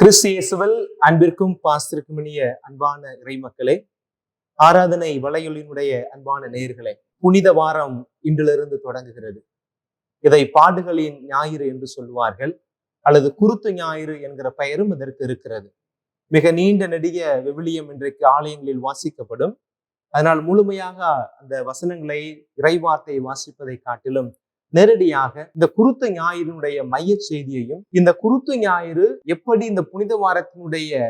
கிறிஸ்து அன்பிற்கும் பாஸ்திற்கும் இனிய அன்பான இறைமக்களே ஆராதனை வலையொலியினுடைய அன்பான நேயர்களே புனித வாரம் இன்றிலிருந்து தொடங்குகிறது. இதை பாடுகளின் ஞாயிறு என்று சொல்வார்கள் அல்லது குருத்து ஞாயிறு என்கிற பெயரும் இதற்கு இருக்கிறது. மிக நீண்ட நெடிய விவிலியம் இன்றைக்கு ஆலயங்களில் வாசிக்கப்படும். அதனால் முழுமையாக அந்த வசனங்களை இறைவார்த்தை வாசிப்பதை காட்டிலும் நேரடியாக இந்த குருத்து ஞாயிறினுடைய மைய செய்தியையும் இந்த குருத்து ஞாயிறு எப்படி இந்த புனித வாரத்தினுடைய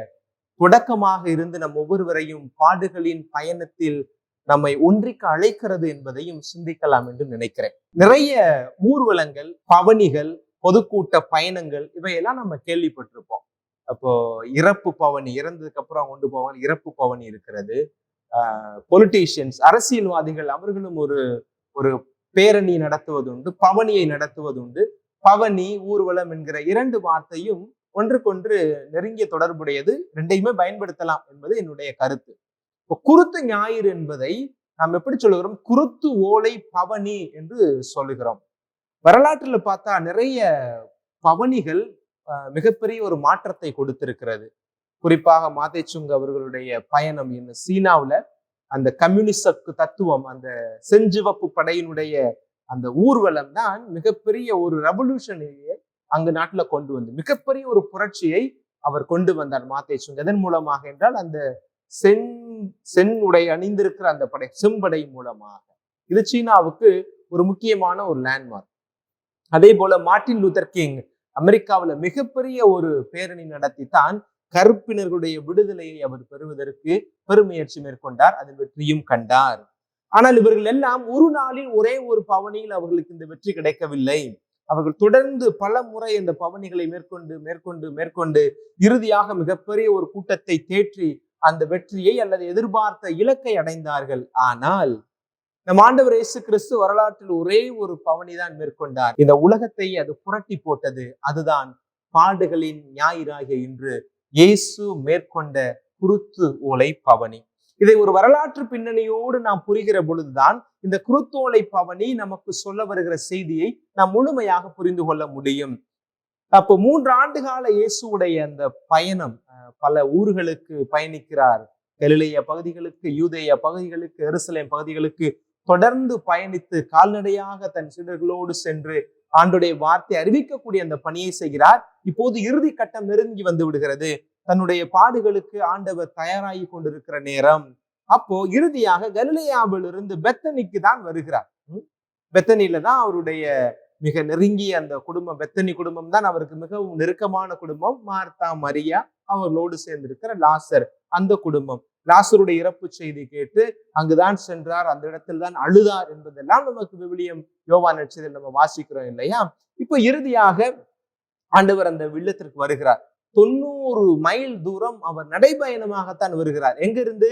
தொடக்கமாக இருந்து நம் ஒவ்வொருவரையும் பாடுகளின் பயணத்தில் நம்மை ஒன்றிக்க அழைக்கிறது என்பதையும் சிந்திக்கலாம் என்று நினைக்கிறேன். நிறைய ஊர்வலங்கள் பவனிகள் பொதுக்கூட்ட பயணங்கள் இவையெல்லாம் நம்ம கேள்விப்பட்டிருப்போம். அப்போ இறப்பு பவனி இறந்ததுக்கு அப்புறம் கொண்டு போவாங்க இறப்பு பவனி இருக்கிறது. பொலிட்டீஷியன்ஸ் அரசியல்வாதிகள் அவர்களும் ஒரு ஒரு பேரணி நடத்துவதுண்டு பவனியை நடத்துவதுண்டு. பவனி ஊர்வலம் என்கிற இரண்டு வார்த்தையும் ஒன்றுக்கொன்று நெருங்கிய தொடர்புடையது. ரெண்டையுமே பயன்படுத்தலாம் என்பது என்னுடைய கருத்து. இப்போ குருத்து ஞாயிறு என்பதை நாம் எப்படி சொல்லுகிறோம்? குருத்து ஓலை பவனி என்று சொல்லுகிறோம். வரலாற்றுல பார்த்தா நிறைய பவனிகள் மிகப்பெரிய ஒரு மாற்றத்தை கொடுத்திருக்கிறது. குறிப்பாக மாதேச்சுங் அவர்களுடைய பயணம் என்ன? சீனாவில் அந்த கம்யூனிஸ்ட் தத்துவம் அந்த செஞ்சிவப்பு படையினுடைய அந்த ஊர்வலம் தான் மிகப்பெரிய ஒரு ரெவல்யூஷனையே அங்கு நாட்டில் கொண்டு வந்து மிகப்பெரிய ஒரு புரட்சியை அவர் கொண்டு வந்தார் மாத்தேசுங் எதன் மூலமாக என்றால் அந்த சென் சென் உடை அணிந்திருக்கிற அந்த படை செம்படை மூலமாக. இது சீனாவுக்கு ஒரு முக்கியமான ஒரு லேண்ட்மார்க் அதே போல மார்ட்டின் லூத்தர் கிங் அமெரிக்காவில் மிகப்பெரிய ஒரு பேரணி நடத்தி தான் கருப்பினர்களுடைய விடுதலையை அவர் பெறுவதற்கு பெருமுயற்சி மேற்கொண்டார். அதன் வெற்றியும் கண்டார். ஆனால் இவர்கள் எல்லாம் ஒரு நாளில் ஒரே ஒரு பவனியில் அவர்களுக்கு இந்த வெற்றி கிடைக்கவில்லை. அவர்கள் தொடர்ந்து பல முறை இந்த பவனிகளை மேற்கொண்டு மேற்கொண்டு மேற்கொண்டு இறுதியாக மிகப்பெரிய ஒரு கூட்டத்தை தேற்றி அந்த வெற்றியை அல்லது எதிர்பார்த்த இலக்கை அடைந்தார்கள். ஆனால் நம் ஆண்டவர் இயேசு கிறிஸ்து வரலாற்றில் ஒரே ஒரு பவனி தான் மேற்கொண்டார். இந்த உலகத்தை அது புரட்டி போட்டது. அதுதான் பாடுகளின் ஞாயிறாகிய இன்று இயேசு மேற்கொண்ட குருத்து ஓலை பவனி. இதை ஒரு வரலாற்று பின்னணியோடு நாம் புரிகிற பொழுதுதான் இந்த குருத்தோலை பவனி நமக்கு சொல்ல வருகிற செய்தியை நாம் முழுமையாக புரிந்து கொள்ள முடியும். அப்போ மூன்று ஆண்டு கால இயேசுடைய அந்த பயணம் பல ஊர்களுக்கு பயணிக்கிறார். கலிலேய பகுதிகளுக்கு யூதேய பகுதிகளுக்கு எருசலேம் பகுதிகளுக்கு தொடர்ந்து பயணித்து கால்நடையாக தன் சீடர்களோடு சென்று ஆண்டுடைய வார்த்தை அறிவிக்கக்கூடிய அந்த பணியை செய்கிறார். இப்போது இறுதி கட்டம் நெருங்கி வந்து விடுகிறது. தன்னுடைய பாடுகளுக்கு ஆண்டவர் தயாராகி கொண்டிருக்கிற நேரம். அப்போ இறுதியாக கலிலேயாவிலிருந்து பெத்தனிக்கு தான் வருகிறார். பெத்தனில தான் அவருடைய மிக நெருங்கிய அந்த குடும்பம் பெத்தனி குடும்பம் தான் அவருக்கு மிகவும் நெருக்கமான குடும்பம். மார்த்தா மரியா அவர்களோடு சேர்ந்திருக்கிற லாசர் அந்த குடும்பம். லாசருடைய இறப்பு செய்தி கேட்டு அங்குதான் சென்றார். அந்த இடத்தில் தான் அழுதார் என்பதெல்லாம் நமக்கு விவிலியம் யோவா நட்சத்திரம் நம்ம வாசிக்கிறோம் இல்லையா? இப்போ இறுதியாக ஆண்டவர் அந்த வில்லத்திற்கு வருகிறார். தொண்ணூறு மைல் தூரம் அவர் நடைபயணமாகத்தான் வருகிறார். எங்கிருந்து?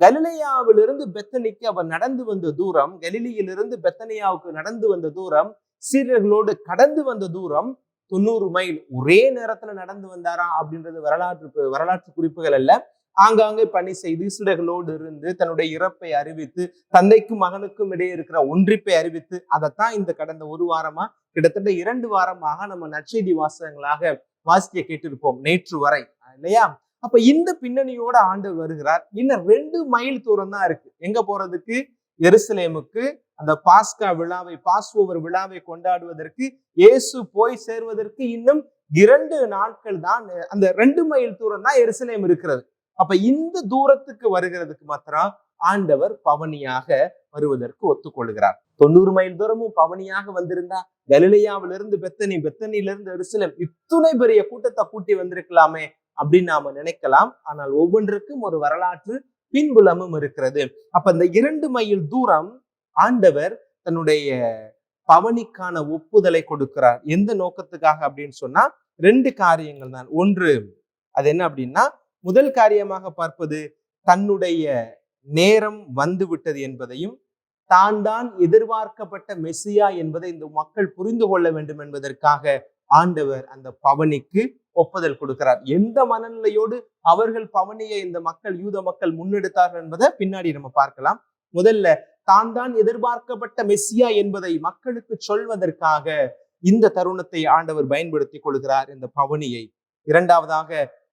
கலிலையாவிலிருந்து பெத்தனிக்கு அவர் நடந்து வந்த தூரம் கலிலியிலிருந்து பெத்தனியாவுக்கு நடந்து வந்த தூரம் சீரர்களோடு கடந்து வந்த தூரம் தொண்ணூறு மைல். ஒரே நேரத்துல நடந்து வந்தாரா அப்படின்றது வரலாற்று வரலாற்று குறிப்புகள் அல்ல. ஆங்காங்கே பணி செய்து சீடர்களோடு இருந்து தன்னுடைய இறப்பை அறிவித்து தந்தைக்கும் மகனுக்கும் இடையே இருக்கிற ஒன்றிப்பை அறிவித்து அதைத்தான் இந்த கடந்த ஒரு வாரமா கிட்டத்தட்ட இரண்டு வாரமாக நம்ம நற்செய்தி வாசகங்களாக வாசிக்க கேட்டிருப்போம் நேற்று வரை. இல்லையா? அப்ப இந்த பின்னணியோட ஆண்டு வருகிறார். இன்னும் ரெண்டு மைல் தூரம் தான் இருக்கு. எங்க போறதுக்கு? எருசலேமுக்கு. அந்த பாஸ்கா விழாவை பாஸ் ஓவர் விழாவை கொண்டாடுவதற்கு இயேசு போய் சேர்வதற்கு இன்னும் இரண்டு நாட்கள் தான் அந்த ரெண்டு மைல் தூரம் தான் எருசலேம் இருக்கிறது. அப்ப இந்த தூரத்துக்கு வருகிறதுக்கு மாத்திரம் ஆண்டவர் பவனியாக வருவதற்கு ஒத்துக்கொள்கிறார். தொண்ணூறு மைல் தூரமும் பவனியாக வந்திருந்தா கலிலையாவிலிருந்து பெத்தனி பெத்தனிலிருந்து எருசலேம் இத்துணை பெரிய கூட்டத்தை கூட்டி வந்திருக்கலாமே அப்படின்னு நாம நினைக்கலாம். ஆனால் ஒவ்வொன்றுக்கும் ஒரு வரலாற்று பின்புலமும் இருக்கிறது. அப்ப இந்த இரண்டு மைல் தூரம் ஆண்டவர் தன்னுடைய பவனிக்கான ஒப்புதலை கொடுக்கிறார். எந்த நோக்கத்துக்காக அப்படின்னு சொன்னா ரெண்டு காரியங்கள் தான். ஒன்று அது என்ன அப்படின்னா முதல் காரியமாக பார்ப்பது தன்னுடைய நேரம் வந்துவிட்டது என்பதையும் தான் தான் எதிர்பார்க்கப்பட்ட மெஸ்ஸியா என்பதை இந்த மக்கள் புரிந்து கொள்ள வேண்டும் என்பதற்காக ஆண்டவர் அந்த பவனிக்கு ஒப்புதல் கொடுக்கிறார். எந்த மனநிலையோடு அவர்கள் பவனியை இந்த மக்கள் யூத மக்கள் முன்னெடுத்தார்கள் என்பதை பின்னாடி நம்ம பார்க்கலாம். முதல்ல தான் தான் எதிர்பார்க்கப்பட்ட மெஸ்ஸியா என்பதை மக்களுக்கு சொல்வதற்காக இந்த தருணத்தை ஆண்டவர் பயன்படுத்தி கொள்கிறார் இந்த பவனியை. இரண்டாவதாக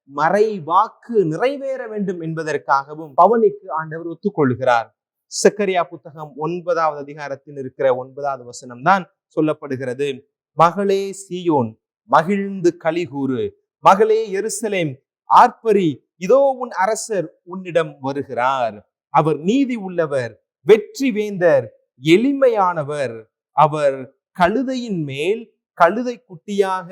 மறை வாக்கு நிறைவேற வேண்டும் என்பதற்காகவும் பவனிக்கு ஆண்டவர் ஒத்துக்கொள்கிறார். சக்கரியா புத்தகம் ஒன்பதாவது அதிகாரத்தில் இருக்கிற ஒன்பதாவது வசனம் தான் சொல்லப்படுகிறது. மகளே சீயோன் மகிழ்ந்து கலிகூறு மகளே எருசலேம் ஆர்ப்பரி. இதோ உன் அரசர் உன்னிடம் வருகிறார். அவர் நீதி உள்ளவர் வெற்றி வேந்தர் எளிமையானவர். அவர் கழுதையின் மேல் கழுதை குட்டியாக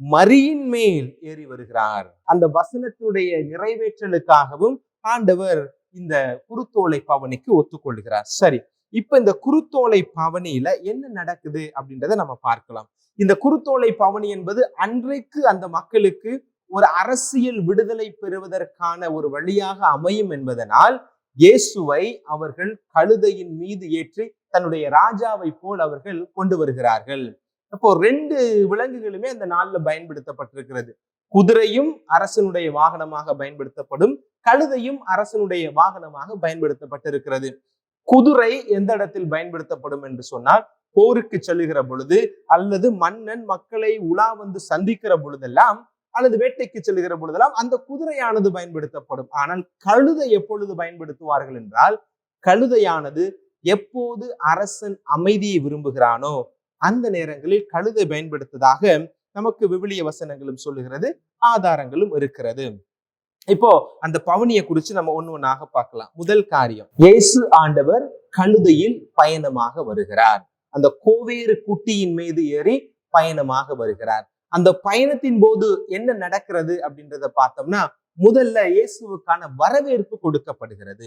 மரியின் மேல் ஏறி வருகிறார். அந்த வசனத்தினுடைய நிறைவேற்றலுக்காகவும் ஆண்டவர் இந்த குருத்தோலை பவனிக்கு ஒத்துக்கொள்கிறார். சரி இப்ப இந்த குருத்தோலை பவனியில என்ன நடக்குது அப்படின்றத நம்ம பார்க்கலாம். இந்த குருத்தோலை பவனி என்பது அன்றைக்கு அந்த மக்களுக்கு ஒரு அரசியல் விடுதலை பெறுவதற்கான ஒரு வழியாக அமையும் என்பதனால் இயேசுவை அவர்கள் கழுதையின் மீது ஏற்றி தன்னுடைய ராஜாவை போல் அவர்கள் கொண்டு வருகிறார்கள். அப்போ ரெண்டு விலங்குகளுமே அந்த நாள்ல பயன்படுத்தப்பட்டிருக்கிறது. குதிரையும் அரசனுடைய வாகனமாக பயன்படுத்தப்படும் கழுதையும் அரசனுடைய வாகனமாக பயன்படுத்தப்பட்டிருக்கிறது. குதிரை எந்த இடத்தில் பயன்படுத்தப்படும் என்று சொன்னால் போருக்கு செல்லுகிற பொழுது அல்லது மன்னன் மக்களை உலா வந்து சந்திக்கிற பொழுதெல்லாம் அல்லது வேட்டைக்கு செல்லுகிற பொழுதெல்லாம் அந்த குதிரையானது பயன்படுத்தப்படும். ஆனால் கழுதை எப்பொழுது பயன்படுத்துவார்கள் என்றால் கழுதையானது எப்போது அரசன் அமைதியை விரும்புகிறானோ அந்த நேரங்களில் கழுதை பயன்படுத்ததாக நமக்கு விவிலிய வசனங்களும் சொல்லுகிறது ஆதாரங்களும் இருக்கிறது. இப்போ அந்த பவனியை குறித்து நம்ம ஒண்ணு ஒண்ணாக பார்க்கலாம். முதல் காரியம் இயேசு ஆண்டவர் கழுதையில் பயணமாக வருகிறார். அந்த கோவேறு குட்டியின் மீது ஏறி பயணமாக வருகிறார். அந்த பயணத்தின் போது என்ன நடக்கிறது அப்படின்றத பார்த்தோம்னா முதல்ல இயேசுவுக்கான வரவேற்பு கொடுக்கப்படுகிறது.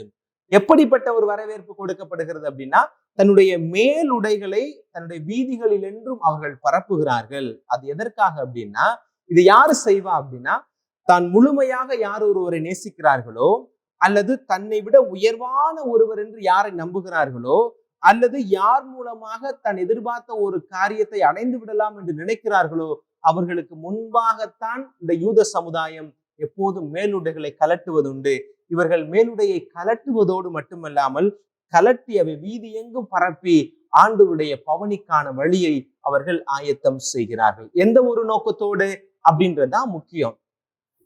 எப்படிப்பட்ட ஒரு வரவேற்பு கொடுக்கப்படுகிறது அப்படின்னா தன்னுடைய மேலுடைகளை தன்னுடைய வீதிகளில் என்றும் அவர்கள் பரப்புகிறார்கள். அது எதற்காக அப்படின்னா இது யாரு செய்வா அப்படின்னா தான் முழுமையாக யார் ஒருவரை நேசிக்கிறார்களோ அல்லது தன்னை விட உயர்வான ஒருவர் என்று யாரை நம்புகிறார்களோ அல்லது யார் மூலமாக தன் எதிர்பார்த்த ஒரு காரியத்தை அடைந்து விடலாம் என்று நினைக்கிறார்களோ அவர்களுக்கு முன்பாகத்தான் இந்த யூத சமுதாயம் எப்போதும் மேலுடைகளை கலட்டுவதுண்டு. இவர்கள் மேலுடையை கலட்டுவதோடு மட்டுமல்லாமல் கலட்டி அவை வீதி எங்கும் பரப்பி ஆண்டவருடைய பவனிக்கான வழியை அவர்கள் ஆயத்தம் செய்கிறார்கள். எந்த ஒரு நோக்கத்தோடு? அப்படின்றதுதான் முக்கியம்.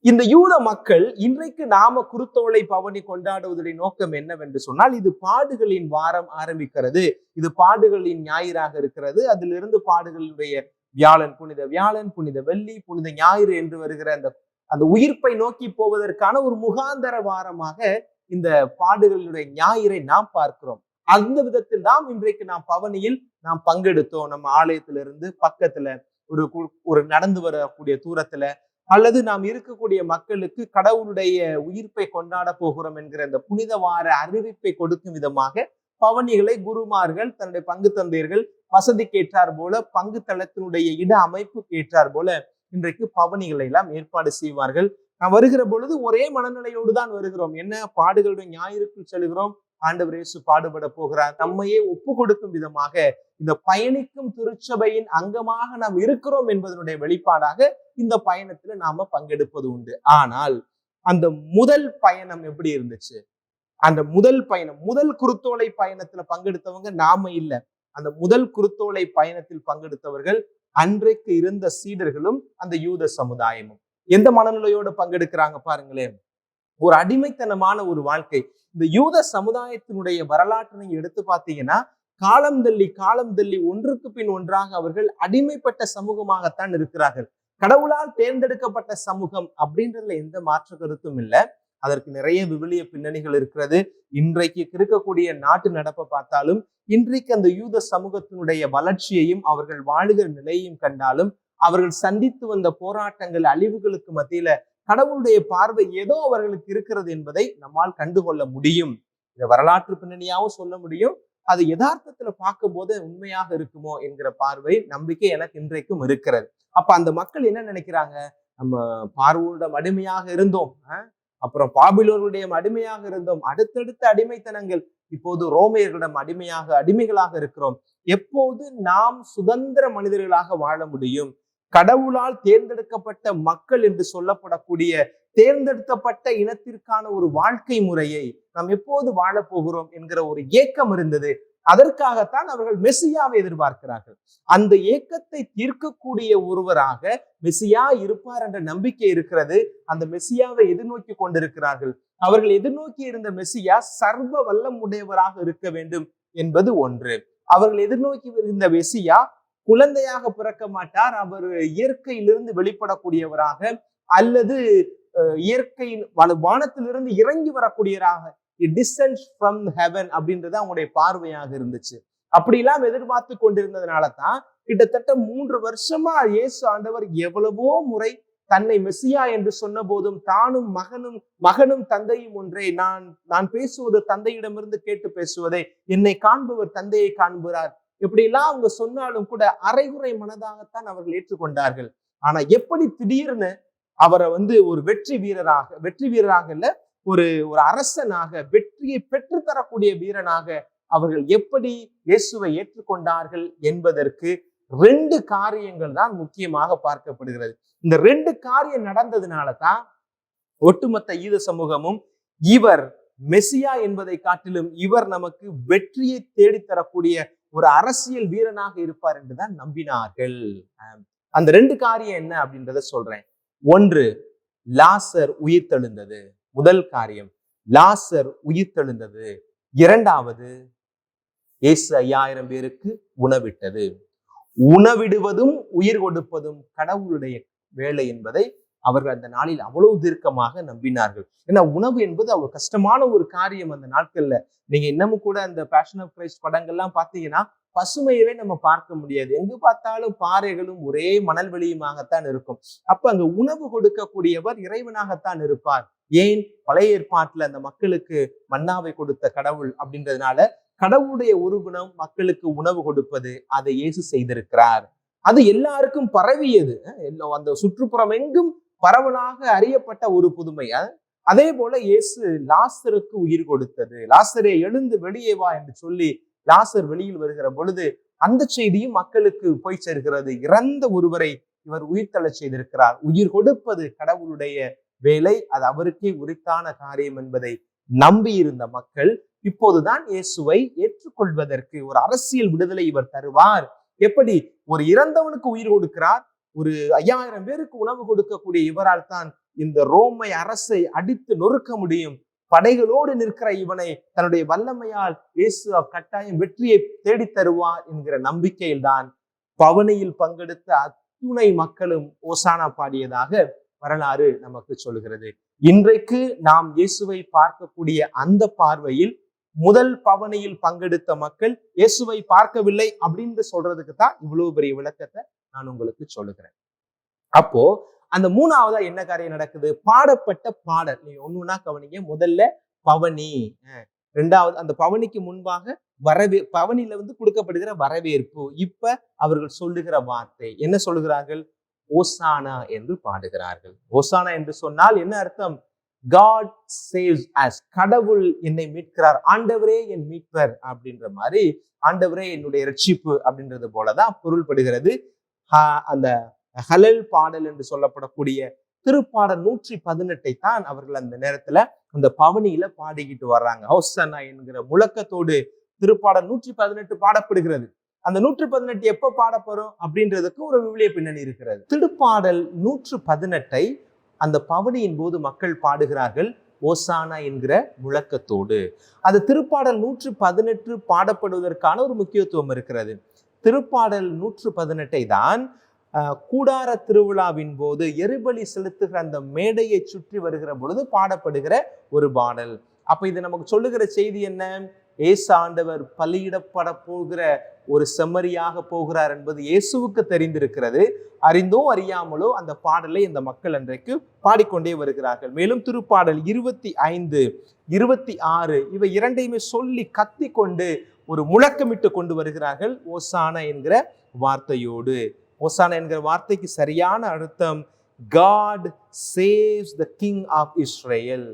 இந்த யூத மக்கள் இன்றைக்கு நாம குருத்தோலை பவனி கொண்டாடுவதுடைய நோக்கம் என்னவென்று சொன்னால் இது பாடுகளின் வாரம் ஆரம்பிக்கிறது. இது பாடுகளின் ஞாயிறாக இருக்கிறது. அதிலிருந்து பாடுகளுடைய வியாழன் புனித வியாழன் புனித வெள்ளி புனித ஞாயிறு என்று வருகிற அந்த அந்த உயிர்ப்பை நோக்கி போவதற்கான ஒரு முகாந்தர வாரமாக இந்த பாடுகளுடைய ஞாயிறை நாம் பார்க்கிறோம். அந்த விதத்தில் தான் இன்றைக்கு நாம் பவனியில் நாம் பங்கெடுத்தோம். நம்ம ஆலயத்திலிருந்து பக்கத்துல ஒரு ஒரு நடந்து வரக்கூடிய தூரத்துல அல்லது நாம் இருக்கக்கூடிய மக்களுக்கு கடவுளுடைய உயிர்ப்பை கொண்டாட போகிறோம் என்கிற அந்த புனித வார அறிவிப்பை கொடுக்கும் விதமாக பவனிகளை குருமார்கள் தன்னுடைய பங்கு தந்தையர்கள் வசதிக்கு ஏற்றார் போல பங்கு தளத்தினுடைய இட அமைப்பு கேட்டார் போல இன்றைக்கு பவனிகளை எல்லாம் ஏற்பாடு செய்வார்கள். நாம் வருகிற பொழுது ஒரே மனநிலையோடு தான் வருகிறோம். என்ன பாடுகளுடைய ஞாயிற்குள் செல்கிறோம்? ஆண்டவர் இயேசு பாடுபட போகிறார். நம்மையே ஒப்பு கொடுக்கும் விதமாக இந்த பயணிக்கும் திருச்சபையின் அங்கமாக நாம் இருக்கிறோம் என்பதனுடைய வெளிப்பாடாக இந்த பயணத்துல நாம பங்கெடுப்பது உண்டு. ஆனால் அந்த முதல் பயணம் எப்படி இருந்துச்சு? அந்த முதல் பயணம் முதல் குருத்தோலை பயணத்துல பங்கெடுத்தவங்க நாம இல்ல. அந்த முதல் குருத்தோலை பயணத்தில் பங்கெடுத்தவர்கள் அன்றைக்கு இருந்த சீடர்களும் அந்த யூத சமுதாயமும். எந்த மனநிலையோட பங்கெடுக்கிறாங்க பாருங்களேன். ஒரு அடிமைத்தனமான ஒரு வாழ்க்கை. இந்த யூத சமுதாயத்தினுடைய வரலாற்றை நீங்க எடுத்து பார்த்தீங்கன்னா காலம் தள்ளி காலம் தள்ளி ஒன்றுக்கு பின் ஒன்றாக அவர்கள் அடிமைப்பட்ட சமூகமாகத்தான் இருக்கிறார்கள். கடவுளால் தேர்ந்தெடுக்கப்பட்ட சமூகம் அப்படின்றதுல எந்த மாற்று கருத்தும் இல்லை. அதற்கு நிறைய விவிலிய பின்னணிகள் இருக்கிறது. இன்றைக்கு இருக்கக்கூடிய நாட்டு நடப்பை பார்த்தாலும் இன்றைக்கு அந்த யூத சமூகத்தினுடைய வளர்ச்சியையும் அவர்கள் வாழுகிற நிலையையும் கண்டாலும் அவர்கள் சந்தித்து வந்த போராட்டங்கள் அழிவுகளுக்கு மத்தியில கடவுளுடைய பார்வை ஏதோ அவர்களுக்கு இருக்கிறது என்பதை நம்மால் கண்டுகொள்ள முடியும். இதை வரலாற்று பின்னணியாகவும் சொல்ல முடியும். அது யதார்த்தத்துல பார்க்கும்போது உண்மையாக இருக்குமோ என்கிற பார்வை நம்பிக்கை எனக்கு இன்றைக்கும் இருக்கிறது. அப்ப அந்த மக்கள் என்ன நினைக்கிறாங்க? நம்ம பார்வையோட அடிமையாக இருந்தோம். அப்புறம் பாபிலோருடைய அடிமையாக இருந்தோம். அடுத்தடுத்த அடிமைத்தனங்கள். இப்போது ரோமையர்களிடம் அடிமையாக அடிமைகளாக இருக்கிறோம். எப்போது நாம் சுதந்திர மனிதர்களாக வாழ முடியும்? கடவுளால் தேர்ந்தெடுக்கப்பட்ட மக்கள் என்று சொல்லப்படக்கூடிய தேர்ந்தெடுக்கப்பட்ட இனத்திற்கான ஒரு வாழ்க்கை முறையை நாம் எப்போது வாழப் போகிறோம் என்கிற ஒரு ஏக்கம் இருந்தது. அதற்காகத்தான் அவர்கள் மெஸ்ஸியாவை எதிர்பார்க்கிறார்கள். அந்த ஏக்கத்தை தீர்க்கக்கூடிய ஒருவராக மெஸ்ஸியா இருப்பார் என்ற நம்பிக்கை இருக்கிறது. அந்த மெஸ்ஸியாவை எதிர்நோக்கி கொண்டிருக்கிறார்கள். அவர்கள் எதிர்நோக்கி இருந்த மெஸ்ஸியா சர்வ வல்லம் உடையவராக இருக்க வேண்டும் என்பது ஒன்று. அவர்கள் எதிர்நோக்கி இருந்த மெஸ்ஸியா குழந்தையாக பிறக்க மாட்டார். அவர் இயற்கையிலிருந்து வெளிப்படக்கூடியவராக அல்லது அஹ், இயற்கையின் வானத்திலிருந்து இறங்கி வரக்கூடியவராக டிஸ்டன்ஸ் ஃப்ரம் ஹெவன் அப்படின்றது அவங்களுடைய பார்வையாக இருந்துச்சு. அப்படிலாம் எதிர்பார்த்து கொண்டிருந்ததுனால தான் கிட்டத்தட்ட மூன்று வருஷமா இயேசு ஆண்டவர் எவ்வளவோ முறை தன்னை மெஸ்ஸியா என்று சொன்ன போதும் தானும் மகனும் மகனும் தந்தையும் ஒன்றே. நான் நான் பேசுவது தந்தையிடமிருந்து கேட்டு பேசுவதை. என்னை காண்பவர் தந்தையை காண்கிறார் இப்படிலாம் அவங்க சொன்னாலும் கூட அரைகுறை மனதாகத்தான் அவர்கள் ஏற்றுக்கொண்டார்கள். ஆனா எப்படி திடீர்னு அவரை வந்து ஒரு வெற்றி வீரராக வெற்றி வீரராக இல்ல ஒரு ஒரு அரசனாக வெற்றியை பெற்று தரக்கூடிய வீரனாக அவர்கள் எப்படி இயேசுவை ஏற்றுக்கொண்டார்கள் என்பதற்கு ரெண்டு காரியங்கள் தான் முக்கியமாக பார்க்கப்படுகிறது. இந்த ரெண்டு காரியம் நடந்ததுனால தான் ஒட்டுமொத்த ஈத சமூகமும் இவர் மெசியா என்பதை காட்டிலும் இவர் நமக்கு வெற்றியை தேடித்தரக்கூடிய ஒரு அரசியல் வீரனாக இருப்பார் என்றுதான் நம்பினார்கள். அந்த ரெண்டு காரியம் என்ன அப்படின்றத சொல்றேன். ஒன்று லாசர் உயிர்த்தெழுந்தது. முதல் காரியம். லாசர் உயிர்த்தெழுந்தது. இரண்டாவது இயேசு ஐயாயிரம் பேருக்கு உணவிட்டது. உணவிடுவதும் உயிர் கொடுப்பதும் கடவுளுடைய வேலை என்பதை அவர்கள் அந்த நாளில் அவ்வளவு தீர்க்கமாக நம்பினார்கள். ஏன்னா உணவு என்பது அவர் கஷ்டமான ஒரு காரியம் அந்த நாட்கள்ல. நீங்க இன்னமும் கூட அந்த பேஷன் ஆஃப் கிரைஸ்ட் படங்கள்லாம் பார்த்தீங்கன்னா பசுமையவே நம்ம பார்க்க முடியாது. எங்கு பார்த்தாலும் பாறைகளும் ஒரே மணல் வெளியுமாகத்தான் இருக்கும். அப்ப அங்க உணவு கொடுக்கக்கூடியவர் இறைவனாகத்தான் இருப்பார். ஏன் பழைய ஏற்பாட்டுல அந்த மக்களுக்கு மன்னாவை கொடுத்த கடவுள் அப்படின்றதுனால கடவுளுடைய ஒரு குணம் மக்களுக்கு உணவு கொடுப்பது அதை இயேசு செய்திருக்கிறார். அது எல்லாருக்கும் பரவியது. அந்த சுற்றுப்புறம் எங்கும் பரவலாக அறியப்பட்ட ஒரு புதுமை. அதே போல இயேசு லாசருக்கு உயிர் கொடுத்தது. லாசரே எழுந்து வெளியே வா என்று சொல்லி லாசர் வெளியில் வருகிற பொழுது அந்த செய்தியும் மக்களுக்கு போய் சேர்கிறது. இறந்த ஒருவரை இவர் உயிர் செய்திருக்கிறார். உயிர் கொடுப்பது கடவுளுடைய வேலை அது அவருக்கே உரித்தான காரியம் என்பதை நம்பியிருந்த மக்கள் இப்போதுதான் இயேசுவை ஏற்றுக்கொள்வதற்கு ஒரு அரசியல் விடுதலை இவர் தருவார். எப்படி? ஒரு இறந்தவனுக்கு உயிர் கொடுக்கிறார் ஒரு ஐயாயிரம் பேருக்கு உணவு கொடுக்கக்கூடிய இவரால் தான் இந்த ரோமை அரசை அடித்து நொறுக்க முடியும். படைகளோடு நிற்கிற இவனை தன்னுடைய வல்லமையால் இயேசு கட்டாயம் வெற்றியை தேடித் தருவார் என்கிற நம்பிக்கையில்தான் பவனியில் பங்கெடுத்த அத்துணை மக்களும் ஓசானா பாடியதாக வரலாறு நமக்கு சொல்கிறது இன்றைக்கு நாம் இயேசுவை பார்க்கக்கூடிய அந்த பார்வையில் முதல் பவனியில் பங்கெடுத்த மக்கள் இயேசுவை பார்க்கவில்லை அப்படின்னு சொல்றதுக்கு தான் இவ்வளவு பெரிய விளக்கத்தை நான் உங்களுக்கு சொல்லுகிறேன். அப்போ அந்த மூணாவதா என்ன காரியம் நடக்குது? பாடப்பட்ட பாடல். நீ ஒண்ணுன்னா கவனிங்க. முதல்ல பவனி. அஹ் ரெண்டாவது அந்த பவனிக்கு முன்பாக வரவே பவனில வந்து கொடுக்கப்படுகிற வரவேற்பு. இப்ப அவர்கள் சொல்லுகிற வார்த்தை. என்ன சொல்லுகிறார்கள்? ஓசானா என்று பாடுகிறார்கள். ஓசானா என்று சொன்னால் என்ன அர்த்தம்? காட் சேவ்ஸ் அஸ் கடவுள் என்னை மீட்கிறார். ஆண்டவரே என் மீட்பர் அப்படின்ற மாதிரி ஆண்டவரே என்னுடைய ரட்சிப்பு அப்படின்றது போலதான் பொருள்படுகிறது. அந்த ஹலல் பாடல் என்று சொல்லப்படக்கூடிய திருப்பாடல் நூற்றி பதினெட்டை தான் அவர்கள் அந்த நேரத்துல அந்த பவனியில பாடிக்கிட்டு வர்றாங்க. ஹவுசனா என்கிற முழக்கத்தோடு திருப்பாடல் நூற்றி பதினெட்டு பாடப்படுகிறது. அந்த நூற்று பதினெட்டு எப்போ பாடப்படும் அப்படின்றதுக்கு ஒரு விவிலிய பின்னணி இருக்கிறது. திருப்பாடல் நூற்று பதினெட்டை அந்த பவனியின் போது மக்கள் பாடுகிறார்கள் ஓசானா என்கிற முழக்கத்தோடு. அது திருப்பாடல் நூற்று பதினெட்டு பாடப்படுவதற்கான ஒரு முக்கியத்துவம் இருக்கிறது. திருப்பாடல் நூற்று பதினெட்டை தான் கூடார திருவிழாவின் போது எரிபலி செலுத்துகிற அந்த மேடையை சுற்றி வருகிற பொழுது பாடப்படுகிற ஒரு பாடல். அப்ப இது நமக்கு சொல்லுகிற செய்தி என்ன? ஏசு ஆண்டவர் பலியிடப்பட போகிற ஒரு செம்மறியாக போகிறார் என்பது இயேசுவுக்கு தெரிந்திருக்கிறது. அறிந்தோ அறியாமலோ அந்த பாடலை இந்த மக்கள் அன்றைக்கு பாடிக்கொண்டே வருகிறார்கள். மேலும் திருப்பாடல் இருபத்தி ஐந்து இருபத்தி ஆறு இவை இரண்டையுமே சொல்லி கத்தி கொண்டு ஒரு முழக்கமிட்டு கொண்டு வருகிறார்கள் ஓசானா என்கிற வார்த்தையோடு. ஓசானா என்கிற வார்த்தைக்கு சரியான அர்த்தம் god saves the king of Israel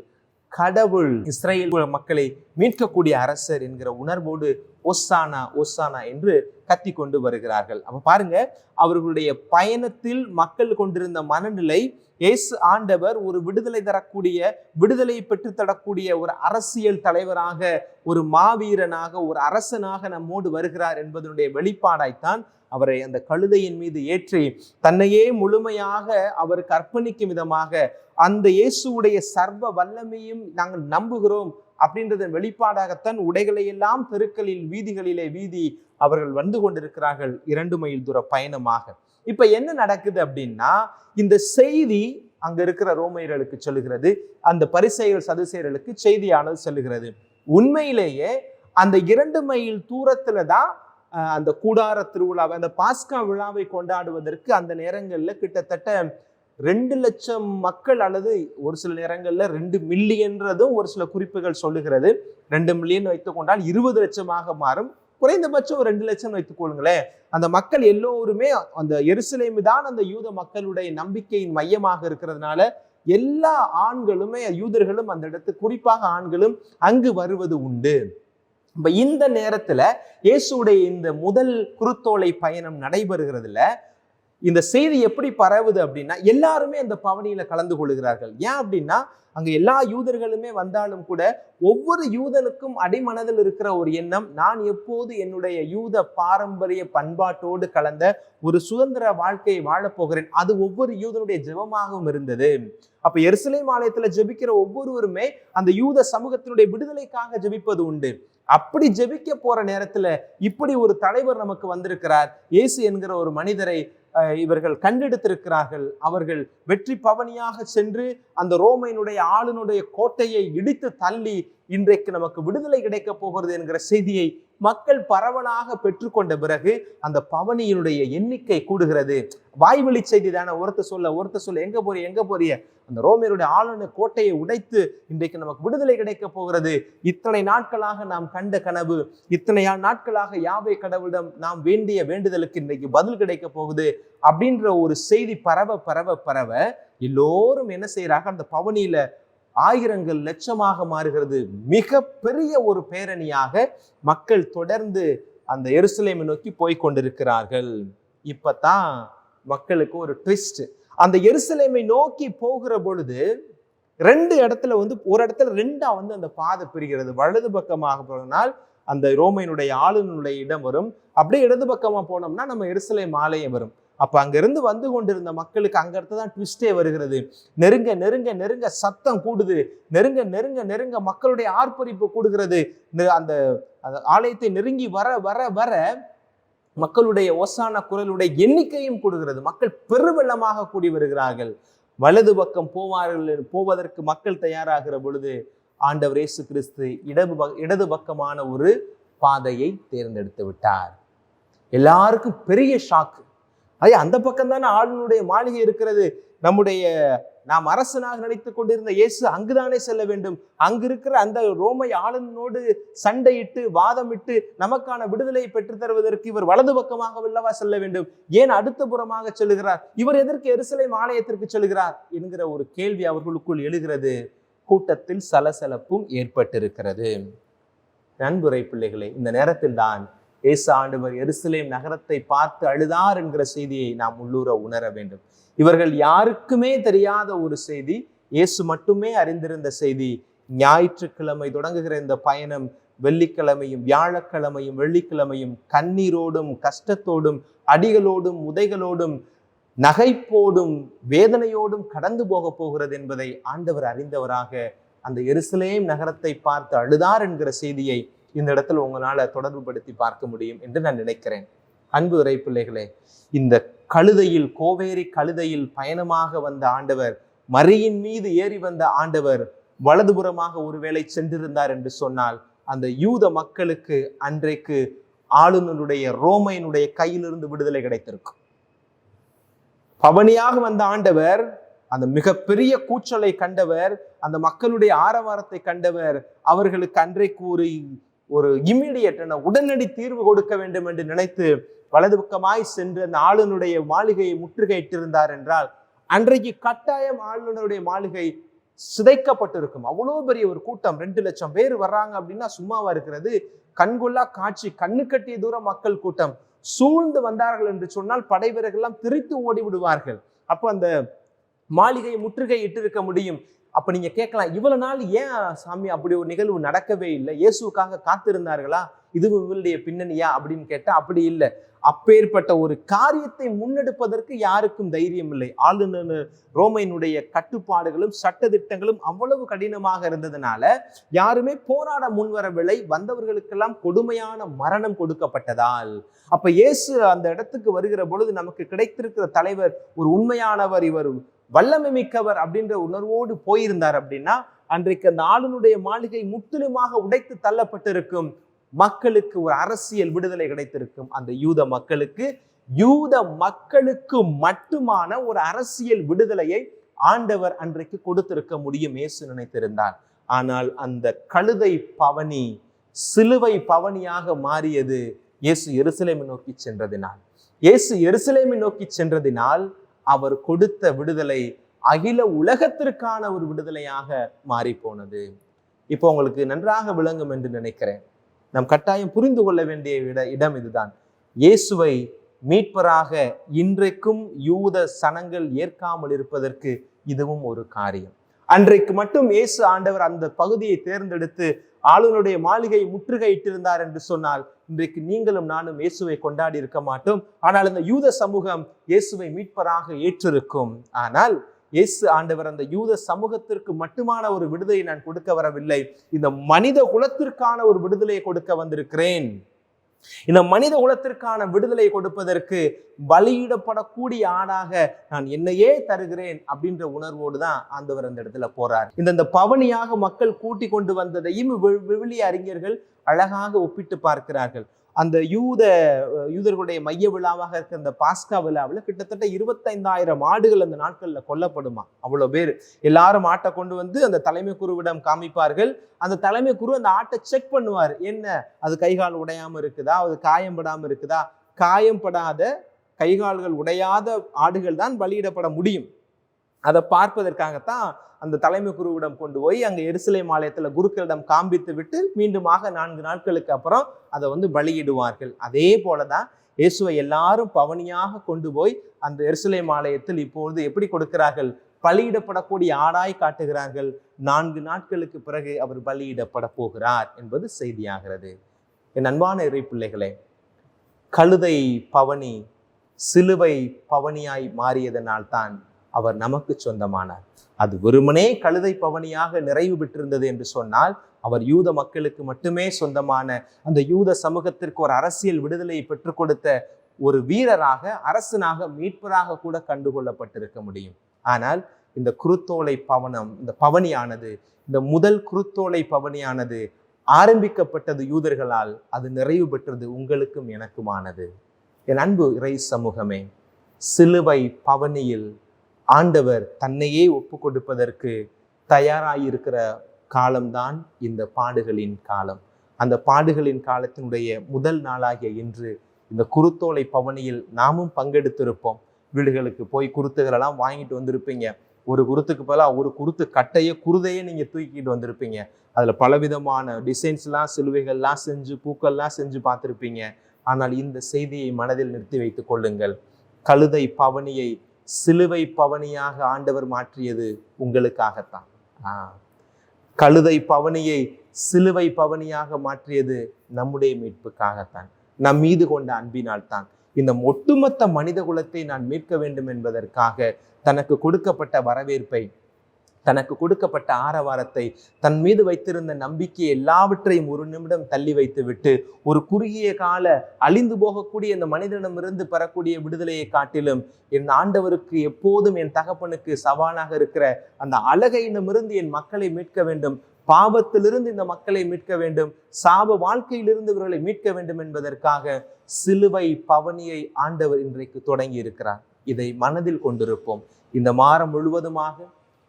கடவுள் இஸ்ரேல் மக்களை மீட்கக்கூடிய அரசர் என்கிற உணர்வோடு ஒசானா ஒசானா என்று கத்தி கொண்டு வருகிறார்கள். அப்ப பாருங்க அவர்களுடைய பயணத்தில் மக்கள் கொண்டிருந்த மனநிலை இயேசு ஆண்டவர் ஒரு விடுதலை தரக்கூடிய விடுதலையை பெற்று தரக்கூடிய ஒரு அரசியல் தலைவராக ஒரு மாவீரனாக ஒரு அரசனாக நம்மோடு வருகிறார் என்பதனுடைய வெளிப்பாடாய்த்தான் அவரை அந்த கழுதையின் மீது ஏற்றி தன்னையே முழுமையாக அவருக்கு அர்ப்பணிக்கும் விதமாக அந்த இயேசுவுடைய சர்வ வல்லமையும் நாங்கள் நம்புகிறோம் அப்படின்றத வெளிப்பாடாகத்தான் உடைகளை எல்லாம் தெருக்களில் வீதிகளிலே வீதி அவர்கள் வந்து கொண்டிருக்கிறார்கள் இரண்டு மைல் தூர பயணமாக. இப்ப என்ன நடக்குது அப்படின்னா இந்த செய்தி அங்க இருக்கிற ரோமையர்களுக்கு சொல்லுகிறது அந்த பரிசெயல் சதுசேயர்களுக்கு செய்தியானது சொல்லுகிறது. உண்மையிலேயே அந்த இரண்டு மைல் தூரத்துல தான் அந்த கூடார திருவிழாவை அந்த பாஸ்கா விழாவை கொண்டாடுவதற்கு அந்த நேரங்களில் கிட்டத்தட்ட ரெண்டு லட்சம் மக்கள் அல்லது ஒரு சில நேரங்களில் ரெண்டு மில்லியன்றதும் ஒரு சில குறிப்புகள் சொல்லுகிறது. ரெண்டு மில்லியன் வைத்துக் கொண்டால் இருபது லட்சமாக மாறும். குறைந்தபட்சம் ஒரு ரெண்டு லட்சம் வைத்துக்கொள்ளுங்களேன் அந்த மக்கள் எல்லோருமே அந்த எருசலேமு தான் அந்த யூத மக்களுடைய நம்பிக்கையின் மையமாக இருக்கிறதுனால எல்லா ஆண்களுமே யூதர்களும் அந்த இடத்து குறிப்பாக ஆண்களும் அங்கு வருவது உண்டு. இப்ப இந்த நேரத்துல இயேசுடைய இந்த முதல் குருத்தோலை பயணம் நடைபெறுகிறதுல இந்த செய்தி எப்படி பரவுது அப்படின்னா எல்லாருமே அந்த பவனியில கலந்து கொள்கிறார்கள். ஏன் அப்படின்னா அங்க எல்லா யூதர்களுமே வந்தாலும் கூட ஒவ்வொரு யூதனுக்கும் அடிமனதில் இருக்கிற ஒரு எண்ணம் நான் எப்போது என்னுடைய யூத பாரம்பரிய பண்பாட்டோடு கலந்த ஒரு சுதந்திர வாழ்க்கையை வாழப் போகிறேன் அது ஒவ்வொரு யூதனுடைய ஜெபமாகவும் இருந்தது. அப்ப எருசலேம் ஆலயத்துல ஜெபிக்கிற ஒவ்வொருவருமே அந்த யூத சமூகத்தினுடைய விடுதலைக்காக ஜெபிப்பது உண்டு. அப்படி ஜெபிக்க போற நேரத்துல இப்படி ஒரு தலைவர் நமக்கு வந்திருக்கிறார். இயேசு என்கிற ஒரு மனிதரை இவர்கள் கண்டெடுத்திருக்கிறார்கள். அவர்கள் வெற்றி பவனியாக சென்று அந்த ரோமையினுடைய ஆளுனுடைய கோட்டையை இடித்து தள்ளி இன்றைக்கு நமக்கு விடுதலை கிடைக்க போகிறது என்கிற செய்தியை மக்கள் பரவலாக பெற்றுக்கொண்ட பிறகு அந்த பவனியினுடைய எண்ணிக்கை கூடுகிறது. வாய்வழி செய்தி தானே ஒருத்த சொல்ல ஒருத்தர் சொல்ல எங்க போறிய எங்க போறிய? அந்த ரோமியருடைய ஆளுநர் கோட்டையை உடைத்து இன்றைக்கு நமக்கு விடுதலை கிடைக்க போகிறது. இத்தனை நாட்களாக நாம் கண்ட கனவு இத்தனை நாட்களாக யாவை கடவுளிடம் நாம் வேண்டிய வேண்டுதலுக்கு இன்றைக்கு பதில் கிடைக்க போகுது அப்படின்ற ஒரு செய்தி பரவ பரவ பரவ எல்லோரும் என்ன செய்யறாங்க அந்த பவனியில ஆயிரங்கள் லட்சமாக மாறுகிறது. மிக பெரிய ஒரு பேரணியாக மக்கள் தொடர்ந்து அந்த எருசலேமை நோக்கி போய் கொண்டிருக்கிறார்கள். இப்பதான் மக்களுக்கு ஒரு ட்விஸ்ட் அந்த எருசலேமை நோக்கி போகிற பொழுது ரெண்டு இடத்துல வந்து ஒரு இடத்துல ரெண்டா வந்து அந்த பாதை பிரிகிறது. வலது பக்கமாக போனால் அந்த ரோமையினுடைய ஆளுநருடைய இடம் வரும். அப்படியே இடது பக்கமாக போனோம்னா நம்ம எருசலேம் ஆலயம் வரும். அப்போ அங்கேருந்து வந்து கொண்டிருந்த மக்களுக்கு அங்கேருந்து தான் ட்விஸ்டே வருகிறது. நெருங்க நெருங்க நெருங்க சத்தம் கூடுது. நெருங்க நெருங்க நெருங்க மக்களுடைய ஆர்ப்பரிப்பு கூடுகிறது. அந்த அந்த ஆலயத்தை நெருங்கி வர வர வர மக்களுடைய ஒசான குரலுடைய எண்ணிக்கையும் கூடுகிறது. மக்கள் பெருவெள்ளமாக கூடி வருகிறார்கள். வலது பக்கம் போவார்கள் போவதற்கு மக்கள் தயாராகிற பொழுது ஆண்டவர் இயேசு கிறிஸ்து இடது ப- இடது பக்கமான ஒரு பாதையை தேர்ந்தெடுத்து விட்டார். எல்லாருக்கும் பெரிய ஷாக்கு ஐயா அந்த பக்கம் தானே ஆளுநருடைய மாளிகை இருக்கிறது. நம்முடைய நாம் அரசனாக நினைத்து கொண்டிருந்த இயேசு அங்குதானே செல்ல வேண்டும். அங்கு இருக்கிற அந்த ரோமை ஆளுநனோடு சண்டையிட்டு வாதமிட்டு நமக்கான விடுதலையை பெற்றுத் தருவதற்கு இவர் வலது பக்கமாக அல்லவா செல்ல வேண்டும்? ஏன் அடுத்த புறமாக செல்கிறார் இவர் எதற்கு எருசலேம் ஆலயத்திற்கு செல்கிறார்? என்கிற ஒரு கேள்வி அவர்களுக்குள் எழுகிறது. கூட்டத்தில் சலசலப்பும் ஏற்பட்டிருக்கிறது. நண்புரை பிள்ளைகளே இந்த நேரத்தில் தான் ஏசு ஆண்டவர் எருசலேம் நகரத்தை பார்த்து அழுதார் என்கிற செய்தியை நாம் உள்ளூர உணர வேண்டும். இவர்கள் யாருக்குமே தெரியாத ஒரு செய்தி இயேசு மட்டுமே அறிந்திருந்த செய்தி ஞாயிற்றுக்கிழமை தொடங்குகிற இந்த பயணம் வெள்ளிக்கிழமையும் வியாழக்கிழமையும் வெள்ளிக்கிழமையும் கண்ணீரோடும் கஷ்டத்தோடும் அடிகளோடும் உதைகளோடும் நகைப்போடும் வேதனையோடும் கடந்து போக போகிறது என்பதை ஆண்டவர் அறிந்தவராக அந்த எருசலேம் நகரத்தை பார்த்து அழுதார் என்கிற செய்தியை இந்த இடத்துல உங்களால தொடர்புபடுத்தி பார்க்க முடியும் என்று நான் நினைக்கிறேன். அன்பு இறை பிள்ளைகளே இந்த கழுதையில் கோவேரி கழுதையில் பயணமாக வந்த ஆண்டவர் மறியின் மீது ஏறி வந்த ஆண்டவர் வலதுபுறமாக ஒருவேளை சென்றிருந்தார் என்று சொன்னால் அந்த யூத மக்களுக்கு அன்றைக்கு ஆளுநருடைய ரோமையினுடைய கையிலிருந்து விடுதலை கிடைத்திருக்கும். பவனியாக வந்த ஆண்டவர் அந்த மிகப்பெரிய கூச்சலை கண்டவர் அந்த மக்களுடைய ஆரவாரத்தை கண்டவர் அவர்களுக்கு அன்றைக்கு ஒரு ஒரு இம்மிடியட் உடனடி தீர்வு கொடுக்க வேண்டும் என்று நினைத்து வலது பக்கமாய் சென்று அந்த ஆளுநருடைய மாளிகையை முற்றுகையிட்டிருந்தார் என்றால் அன்றைக்கு கட்டாயம் ஆளுநருடைய மாளிகை சிதைக்கப்பட்டிருக்கும். அவ்வளோ பெரிய ஒரு கூட்டம் ரெண்டு லட்சம் பேர் வர்றாங்க அப்படின்னா சும்மாவா இருக்கிறது? கண்கொள்ளா காட்சி கண்ணு கட்டிய தூரம் மக்கள் கூட்டம். சூழ்ந்து வந்தார்கள் என்று சொன்னால் படை எல்லாம் திரித்து ஓடி விடுவார்கள் அப்போ அந்த மாளிகை முற்றுகை இட்டிருக்க முடியும். அப்போ நீங்கள் கேட்கலாம் இவ்வளோ நாள் ஏன் சாமி அப்படி ஒரு நிகழ்வு நடக்கவே இல்லை? இயேசுக்காக காத்திருந்தார்களா? இது இவளுடைய பின்னணியா அப்படின்னு கேட்டால் அப்படி இல்லை. அப்பேற்பட்ட ஒரு காரியத்தை முன்னெடுப்பதற்கு யாருக்கும் தைரியம் இல்லை. ஆளுநர் ரோமையினுடைய கட்டுப்பாடுகளும் சட்டதிட்டங்களும் அவ்வளவு கடினமாக இருந்ததுனால யாருமே போராட முன்வரவில்லை. வந்தவர்களுக்கெல்லாம் கொடுமையான மரணம் கொடுக்கப்பட்டதால். அப்ப இயேசு அந்த இடத்துக்கு வருகிற பொழுது நமக்கு கிடைத்திருக்கிற தலைவர் ஒரு உண்மையானவர் இவர் வல்லமை மிக்கவர் அப்படின்ற உணர்வோடு போயிருந்தார் அப்படின்னா அன்றைக்கு அந்த ஆளுனுடைய மாளிகை முற்றிலுமாக உடைத்து தள்ளப்பட்டிருக்கும். மக்களுக்கு ஒரு அரசியல் விடுதலை கிடைத்திருக்கும் அந்த யூத மக்களுக்கு யூத மக்களுக்கு மட்டுமான ஒரு அரசியல் விடுதலையை ஆண்டவர் அன்றைக்கு கொடுத்திருக்க முடியும். இயேசு நினைத்திருந்தார். ஆனால் அந்த கழுதை பவனி சிலுவை பவனியாக மாறியது இயேசு எருசலேமை நோக்கி சென்றதினால். இயேசு எருசலேமை நோக்கி சென்றதினால் அவர் கொடுத்த விடுதலை அகில உலகத்திற்கான ஒரு விடுதலையாக மாறி போனது இப்போ உங்களுக்கு நன்றாக விளங்கும் என்று நினைக்கிறேன். நம் கட்டாயம் புரிந்து கொள்ள வேண்டிய இட இடம் இதுதான். இயேசுவை மீட்பராக இன்றைக்கும் யூத சனங்கள் ஏற்காமல் இருப்பதற்கு இதுவும் ஒரு காரியம். அன்றைக்கு மட்டும் இயேசு ஆண்டவர் அந்த பகுதியை தேர்ந்தெடுத்து ஆளுநருடைய மாளிகை முற்றுகையிட்டிருந்தார் என்று சொன்னால் இன்றைக்கு நீங்களும் நானும் இயேசுவை கொண்டாடி இருக்க மாட்டோம். ஆனால் இந்த யூத சமூகம் இயேசுவை மீட்பராக ஏற்றிருக்கும். ஆனால் இயேசு ஆண்டவர் அந்த யூத சமூகத்திற்கு மட்டுமான ஒரு விடுதலை நான் கொடுக்க வரவில்லை. இந்த மனித குலத்திற்கான ஒரு விடுதலையை கொடுக்க வந்திருக்கிறேன். இந்த மனித குலத்திற்கான விடுதலை கொடுப்பதற்கு பலியிடப்படக்கூடிய ஆடாக நான் என்னையே தருகிறேன் அப்படின்ற உணர்வோடு தான் ஆண்டவர் அந்த இடத்துல போறார். இந்த இந்த பவனியாக மக்கள் கூட்டி கொண்டு வந்ததையும் விவிலிய அறிஞர்கள் அழகாக ஒப்பிட்டு பார்க்கிறார்கள். அந்த யூத யூதர்களுடைய மைய விழாவாக இருக்க அந்த பாஸ்கா விழாவில் கிட்டத்தட்ட இருபத்தைந்தாயிரம் ஆடுகள் அந்த நாட்களில் கொல்லப்படுமா? அவ்வளோ பேர். எல்லாரும் ஆட்டை கொண்டு வந்து அந்த தலைமை குருவிடம் காமிப்பார்கள். அந்த தலைமை குரு அந்த ஆட்டை செக் பண்ணுவார். என்ன? அது கைகால் உடையாமல் இருக்குதா? அது காயம்படாமல் இருக்குதா? காயம்படாத கைகால்கள் உடையாத ஆடுகள் தான் பலியிடப்பட முடியும். அதை பார்ப்பதற்காகத்தான் அந்த தலைமை குருவிடம் கொண்டு போய் அங்கே எருசலேம் மாலயத்தில் குருக்களிடம் காண்பித்து விட்டு மீண்டுமாக நான்கு நாட்களுக்கு அப்புறம் அதை வந்து பலியிடுவார்கள். அதே போல தான் இயேசுவை எல்லாரும் பவனியாக கொண்டு போய் அந்த எருசலேம் மாலயத்தில் இப்பொழுது எப்படி கொடுக்கிறார்கள்? பலியிடப்படக்கூடிய ஆடாய் காட்டுகிறார்கள். நான்கு நாட்களுக்கு பிறகு அவர் பலியிடப்பட போகிறார் என்பது செய்தியாகிறது. என் அன்பான இறை பிள்ளைகளே கழுதை பவனி சிலுவை பவனியாய் மாறியதனால் தான் அவர் நமக்கு சொந்தமானார். அது வெறுமனே கழுதை பவனியாக நிறைவு பெற்றிருந்தது என்று சொன்னால் அவர் யூத மக்களுக்கு மட்டுமே சொந்தமான அந்த யூத சமூகத்திற்கு ஒரு அரசியல் விடுதலையை பெற்றுக் கொடுத்த ஒரு வீரராக அரசனாக மீட்பராக கூட கண்டுகொள்ளப்பட்டிருக்க முடியும். ஆனால் இந்த குருத்தோலை பவனம் இந்த பவனியானது இந்த முதல் குருத்தோலை பவனியானது ஆரம்பிக்கப்பட்டது யூதர்களால் அது நிறைவு பெற்றது உங்களுக்கும் எனக்குமானது. என் அன்பு இறை சமூகமே சிலுவை பவனியில் ஆண்டவர் தன்னையே ஒப்பு கொடுப்பதற்கு தயாராயிருக்கிற காலம்தான் இந்த பாடுகளின் காலம். அந்த பாடுகளின் காலத்தினுடைய முதல் நாளாகிய இன்று இந்த குருத்தோலை பவனியில் நாமும் பங்கெடுத்திருப்போம். வீடுகளுக்கு போய் குருத்துகளெல்லாம் வாங்கிட்டு வந்திருப்பீங்க. ஒரு குருத்துக்கு பதிலாக ஒரு குருத்து கட்டையே குருதையே நீங்கள் தூக்கிட்டு வந்திருப்பீங்க. அதில் பலவிதமான டிசைன்ஸ்லாம் சிலுவைகள்லாம் செஞ்சு பூக்கள்லாம் செஞ்சு பார்த்துருப்பீங்க. ஆனால் இந்த செய்தியை மனதில் நிறுத்தி வைத்துக் கொள்ளுங்கள். கழுதை பவனியை சிலுவை பவனியாக ஆண்டவர் மாற்றியது உங்களுக்காகத்தான். கழுதை பவனியை சிலுவை பவனியாக மாற்றியது நம்முடைய மீட்புக்காகத்தான். நம் மீது கொண்ட அன்பினால் தான் இந்த ஒட்டுமொத்த மனித குலத்தை நான் மீட்க வேண்டும் என்பதற்காக தனக்கு கொடுக்கப்பட்ட வரவேற்பை தனக்கு கொடுக்கப்பட்ட ஆரவாரத்தை தன் மீது வைத்திருந்த நம்பிக்கை எல்லாவற்றையும் ஒரு நிமிடம் தள்ளி வைத்துவிட்டு ஒரு குறுகிய கால அழிந்து போகக்கூடிய இந்த மனிதனிடமிருந்து பெறக்கூடிய விடுதலையை காட்டிலும் என் ஆண்டவருக்கு எப்போதும் என் தகப்பனுக்கு சவாலாக இருக்கிற அந்த அழகையிடமிருந்து என் மக்களை மீட்க வேண்டும் பாவத்திலிருந்து இந்த மக்களை மீட்க வேண்டும் சாப வாழ்க்கையிலிருந்து இவர்களை மீட்க வேண்டும் என்பதற்காக சிலுவை பவனியை ஆண்டவர் இன்றைக்கு தொடங்கி இருக்கிறார் இதை மனதில் கொண்டிருப்போம். இந்த மாதம் முழுவதுமாக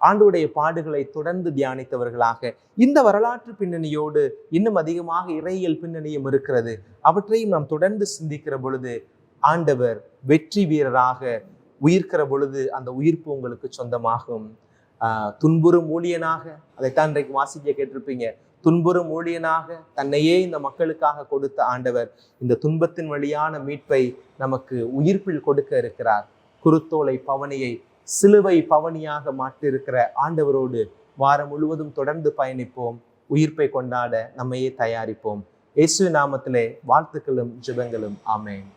ஆண்டுடைய பாடுகளை தொடர்ந்து தியானித்தவர்களாக. இந்த வரலாற்று பின்னணியோடு இன்னும் அதிகமாக இறையியல் பின்னணியும் இருக்கிறது. அவற்றையும் நாம் தொடர்ந்து சிந்திக்கிற பொழுது ஆண்டவர் வெற்றி வீரராக உயிர்க்கிற பொழுது அந்த உயிர்ப்பு உங்களுக்கு சொந்தமாகும். துன்புறும் ஊழியனாக அதைத்தான் இன்றைக்கு வாசிக்க கேட்டிருப்பீங்க. துன்புறும் ஊழியனாக தன்னையே இந்த மக்களுக்காக கொடுத்த ஆண்டவர் இந்த துன்பத்தின் வழியான மீட்பை நமக்கு உயிர்ப்பில் கொடுக்க இருக்கிறார். குருத்தோலை பவனியை சிலுவை பவனியாக மாற்றிருக்கிற ஆண்டவரோடு வாரம் முழுவதும் தொடர்ந்து பயணிப்போம். உயிர்ப்பை கொண்டாட நம்மையே தயாரிப்போம். இயேசு நாமத்திலே வாழ்த்துக்களும் ஜெபங்களும். ஆமேன்.